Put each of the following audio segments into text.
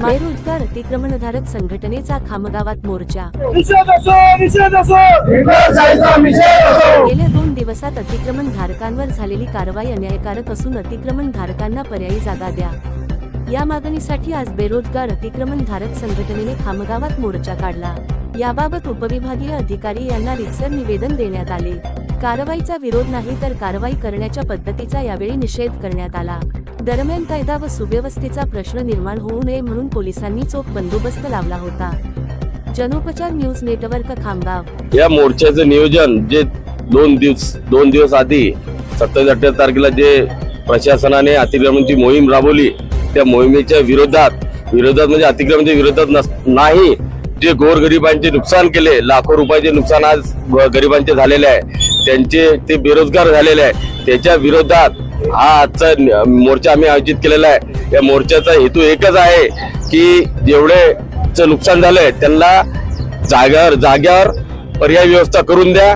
बेरोजगार अतिक्रमणधारक संघटनेचा खामगावात मोर्चा. गेल्या दोन दिवसात अतिक्रमण धारकांवर झालेली कारवाई अन्यायकारक असून अतिक्रमण धारकांना पर्यायी जागा द्या. या मागणीसाठी आज बेरोजगार अतिक्रमण धारक संघटनेने खामगावात मोर्चा काढला. याबाबत उपविभागीय अधिकारी यांना रितसर निवेदन देण्यात आले. कारवाईचा विरोध नाही तर कारवाई करण्याच्या पद्धतीचा यावेळी निषेध करण्यात आला. दरम्यान कायदा व सुव्यवस्थेचा प्रश्न निर्माण होऊ नये म्हणून पोलिसांनी चोख बंदोबस्त लावला होता. Janopchar news network Khamgaon. या मोर्चाचं नियोजन जे दोन दिवस दोन दिवस आधी सत्तावीस अठ्ठावीस तारखेला जे प्रशासनाने अतिक्रमणची मोहीम राबवली त्या मोहिमेच्या विरोधात विरोधात म्हणजे अतिक्रमणच्या विरोधात नस- नाही जे गोरगरिबांचे नुकसान केले लाखो रुपयाचे नुकसान आज गरिबांचे झालेले आहे. त्यांचे ते बेरोजगार झालेले आहे. त्याच्या विरोधात हा आजचा मोर्चा आम्ही आयोजित केलेला आहे. या मोर्चाचा हेतू एकच आहे की जेवढे नुकसान झालंय त्यांना जाग्यावर जाग्यावर पर्याय व्यवस्था करून द्या.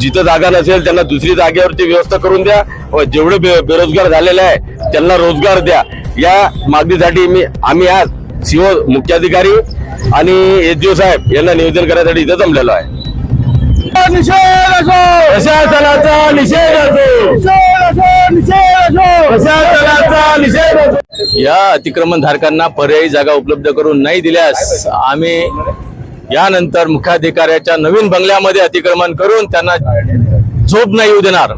जिथं जागा नसेल त्यांना दुसरी जागेवरची व्यवस्था करून द्या. व जेवढे बे- बेरोजगार झालेले आहे त्यांना रोजगार द्या. या मागणीसाठी मी आम्ही आज सीओ मुख्याधिकारी आणि एसडीओ साहेब यांना निवेदन करण्यासाठी इथं जमलेलो आहे. निषेध असो! प्रशासनाचा निषेध असो! या अतिक्रमण धारकांना पर्यायी जागा उपलब्ध करून नाही दिल्यास आम्ही यानंतर मुख्याधिकाऱ्याच्या नवीन बंगल्यामध्ये अतिक्रमण करून त्यांना झोप नाही येऊ देणार.